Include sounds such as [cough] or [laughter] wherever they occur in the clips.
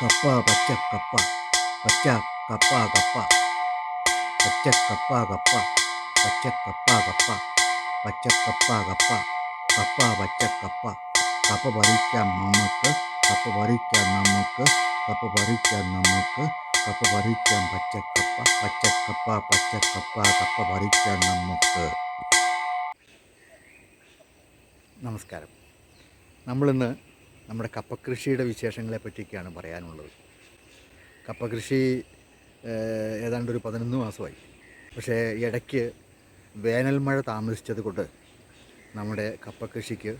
കപ്പ പച്ച കപ്പ പച്ച കപ്പ. കപ്പ പച്ച കപ്പ കപ്പ പച്ച കപ്പ. കപ്പ പച്ച കപ്പ കപ്പ കപ്പ പച്ച കപ്പ കപ്പ പറിക്കാൻ നമുക്ക് കപ്പ പറിക്കാൻ നമുക്ക് കപ്പ പറിക്കാൻ നമുക്ക് കപ്പ പറിക്കാൻ പച്ചക്കപ്പ പച്ചക്കപ്പ പച്ചക്കപ്പ കപ്പ പറിക്കാൻ നമുക്ക്. നമസ്കാരം. നമ്മളിന്ന് നമ്മുടെ കപ്പകൃഷിയുടെ വിശേഷങ്ങളെ പറ്റിയൊക്കെയാണ് പറയാനുള്ളത്. കപ്പകൃഷി ഏതാണ്ട് ഒരു പതിനൊന്ന് മാസമായി. പക്ഷേ ഇടയ്ക്ക് വേനൽ മഴ താമസിച്ചത് കൊണ്ട് നമ്മുടെ കപ്പകൃഷിക്ക്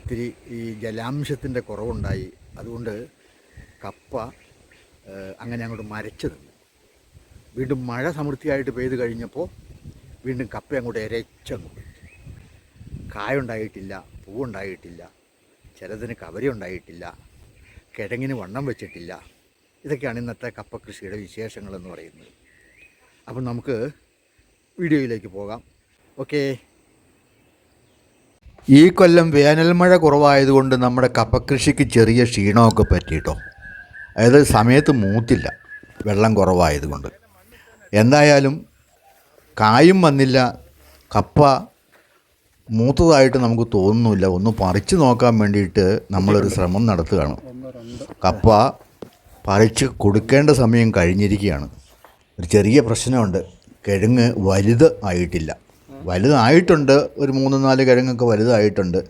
ഇത്തിരി ഈ ജലാംശത്തിന്റെ കുറവുണ്ടായി. അതുകൊണ്ട് കപ്പ അങ്ങനെ അങ്ങോട്ട് മരച്ചത് വീണ്ടും മഴ സമൃദ്ധിയായിട്ട് പെയ്ത് കഴിഞ്ഞപ്പോൾ വീണ്ടും കപ്പ അങ്ങോട്ട് ഇരച്ചങ്ങോട്ട് കായ കായുണ്ടായിട്ടില്ല പൂവുണ്ടായിട്ടില്ല. ചിലതിന് കവരി ഉണ്ടായിട്ടില്ല കിഴങ്ങിന് വണ്ണം വെച്ചിട്ടില്ല. ഇതൊക്കെയാണ് ഇന്നത്തെ കപ്പ കൃഷിയുടെ വിശേഷങ്ങളെന്ന് പറയുന്നത്. അപ്പം നമുക്ക് വീഡിയോയിലേക്ക് പോകാം. ഓക്കേ. ഈ കൊല്ലം വേനൽ മഴ കുറവായതുകൊണ്ട് നമ്മുടെ കപ്പ കൃഷിക്ക് ചെറിയ ക്ഷീണമൊക്കെ പറ്റിയിട്ടോ അതായത് സമയത്ത് മൂത്തില്ല വെള്ളം കുറവായതുകൊണ്ട്. എന്തായാലും കായും വന്നില്ല കപ്പ മൂത്തതായിട്ട് നമുക്ക് തോന്നുന്നില്ല. ഒന്ന് പറിച്ചു നോക്കാൻ വേണ്ടിയിട്ട് നമ്മളൊരു [laughs] ശ്രമം നടത്തുകയാണ്. കപ്പ പറിച്ച് കൊടുക്കേണ്ട സമയം കഴിഞ്ഞിരിക്കുകയാണ്. ഒരു ചെറിയ പ്രശ്നമുണ്ട്. കിഴങ്ങ് വലുത് ആയിട്ടില്ല. വലുതായിട്ടുണ്ട്. ഒരു മൂന്ന് നാല് കിഴങ്ങൊക്കെ വലുതായിട്ടുണ്ട്.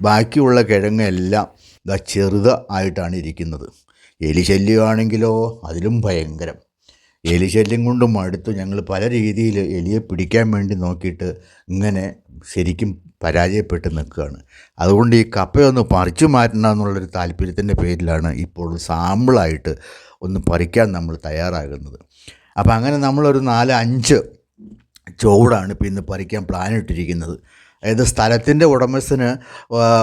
ബാക്കിയുള്ള കിഴങ്ങെല്ലാം ചെറുത് ആയിട്ടാണ് ഇരിക്കുന്നത്. എലിശല്യമാണെങ്കിലോ അതിലും ഭയങ്കരം. എലിശല്യം കൊണ്ടും മടുത്തു. ഞങ്ങൾ പല രീതിയിൽ എലിയെ പിടിക്കാൻ വേണ്ടി നോക്കിയിട്ട് ഇങ്ങനെ ശരിക്കും പരാജയപ്പെട്ട് നിൽക്കുകയാണ്. അതുകൊണ്ട് ഈ കപ്പയൊന്ന് പറിച്ചു മാറ്റണം എന്നുള്ളൊരു താല്പര്യത്തിന്റെ പേരിലാണ് ഇപ്പോൾ സാമ്പിളായിട്ട് ഒന്ന് പറിക്കാൻ നമ്മൾ തയ്യാറാകുന്നത്. അപ്പോൾ അങ്ങനെ നമ്മളൊരു നാല് അഞ്ച് ചുവടാണ് ഇപ്പോൾ ഇന്ന് പറിക്കാൻ പ്ലാൻ ഇട്ടിരിക്കുന്നത് അതായത് സ്ഥലത്തിന്റെ ഉടമസ്ഥന്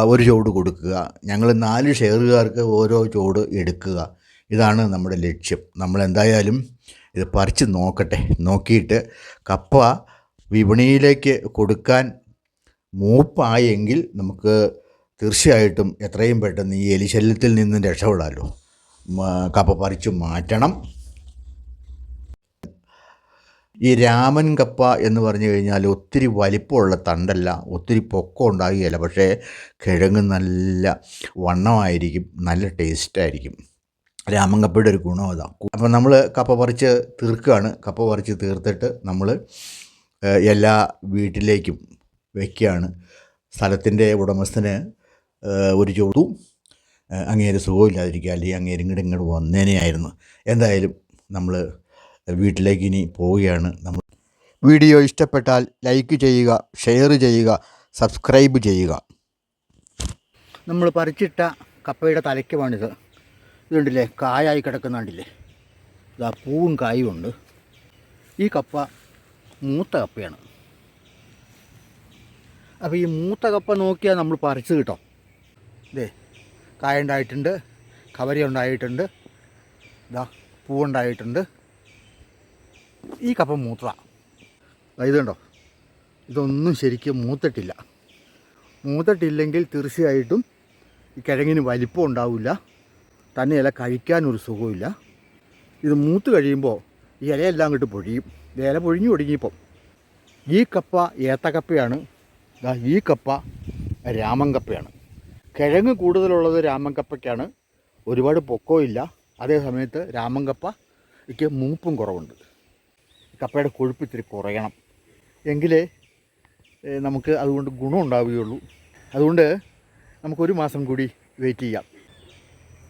ഒരു ചുവട് കൊടുക്കുക. ഞങ്ങൾ നാല് ഷെയറുകാർക്ക് ഓരോ ചുവട് എടുക്കുക. ഇതാണ് നമ്മുടെ ലക്ഷ്യം. നമ്മൾ എന്തായാലും ഇത് പറിച്ച് നോക്കട്ടെ. നോക്കിയിട്ട് കപ്പ വിപണിയിലേക്ക് കൊടുക്കാൻ മൂപ്പായെങ്കിൽ നമുക്ക് തീർച്ചയായിട്ടും എത്രയും പെട്ടെന്ന് ഈ എലിശല്യത്തിൽ നിന്നും രക്ഷപ്പെടാമല്ലോ കപ്പ പറിച്ചു മാറ്റണം. ഈ രാമൻ കപ്പ എന്ന് പറഞ്ഞു കഴിഞ്ഞാൽ ഒത്തിരി വലിപ്പമുള്ള തണ്ടല്ല ഒത്തിരി പൊക്കം ഉണ്ടാകുകയില്ല പക്ഷേ കിഴങ്ങ് നല്ല വണ്ണമായിരിക്കും നല്ല ടേസ്റ്റായിരിക്കും. രാമൻ കപ്പയുടെ ഒരു ഗുണം അതാണ് അപ്പം നമ്മൾ കപ്പ പറിച്ച് തീർക്കുകയാണ്. കപ്പ പറിച്ച് തീർത്തിട്ട് നമ്മൾ എല്ലാ വീട്ടിലേക്കും വയ്ക്കുകയാണ് സ്ഥലത്തിന്റെ ഉടമസ്ഥന് ഒരു ചൂടും അങ്ങേര് സുഖമില്ലാതിരിക്കുക അല്ലെങ്കിൽ അങ്ങേര് ഇങ്ങോട്ട് ഇങ്ങോട്ട് വന്നേനെയായിരുന്നു എന്തായാലും നമ്മൾ വീട്ടിലേക്ക് ഇനി പോവുകയാണ്. നമ്മൾ വീഡിയോ ഇഷ്ടപ്പെട്ടാൽ ലൈക്ക് ചെയ്യുക ഷെയർ ചെയ്യുക സബ്സ്ക്രൈബ് ചെയ്യുക. നമ്മൾ പറിച്ചിട്ട കപ്പയുടെ തലയ്ക്കുമാണിത് ഇതുണ്ടല്ലേ കായായി കിടക്കുന്ന കണ്ടില്ലേ ഇതാ പൂവും കായും ഉണ്ട്. ഈ കപ്പ മൂത്ത കപ്പയാണ്. അപ്പോൾ ഈ മൂത്ത കപ്പ നോക്കിയാൽ നമ്മൾ പറിച്ച് കിട്ടും. ഇതേ കായ ഉണ്ടായിട്ടുണ്ട് കവരി ഉണ്ടായിട്ടുണ്ട് ഇതാ പൂവുണ്ടായിട്ടുണ്ട്. ഈ കപ്പ മൂത്തതാണ് ഇതുണ്ടോ ഇതൊന്നും ശരിക്കും മൂത്തിട്ടില്ല. മൂത്തിട്ടില്ലെങ്കിൽ തീർച്ചയായിട്ടും ഈ കിഴങ്ങിന് വലിപ്പം ഉണ്ടാവില്ല. തന്നെ ഇല കഴിക്കാനൊരു സുഖമില്ല ഇത് മൂത്ത് കഴിയുമ്പോൾ ഈ ഇലയെല്ലാം അങ്ങോട്ട് പൊഴിയും. ഇല പൊഴിഞ്ഞു തുടങ്ങിയപ്പം ഈ കപ്പ ഏത്തക്കപ്പയാണ്. ഈ കപ്പ രാമൻ കപ്പയാണ് കിഴങ്ങ് കൂടുതലുള്ളത് രാമൻ കപ്പയ്ക്കാണ് ഒരുപാട് പൊക്കമില്ല അതേ സമയത്ത് രാമൻ കപ്പയ്ക്ക് മൂപ്പും കുറവുണ്ട്. കപ്പയുടെ കൊഴുപ്പ് ഇത്തിരി കുറയണം. എങ്കിലേ നമുക്ക് അതുകൊണ്ട് ഗുണം ഉണ്ടാവുകയുള്ളൂ അതുകൊണ്ട് നമുക്കൊരു മാസം കൂടി വെയിറ്റ് ചെയ്യാം.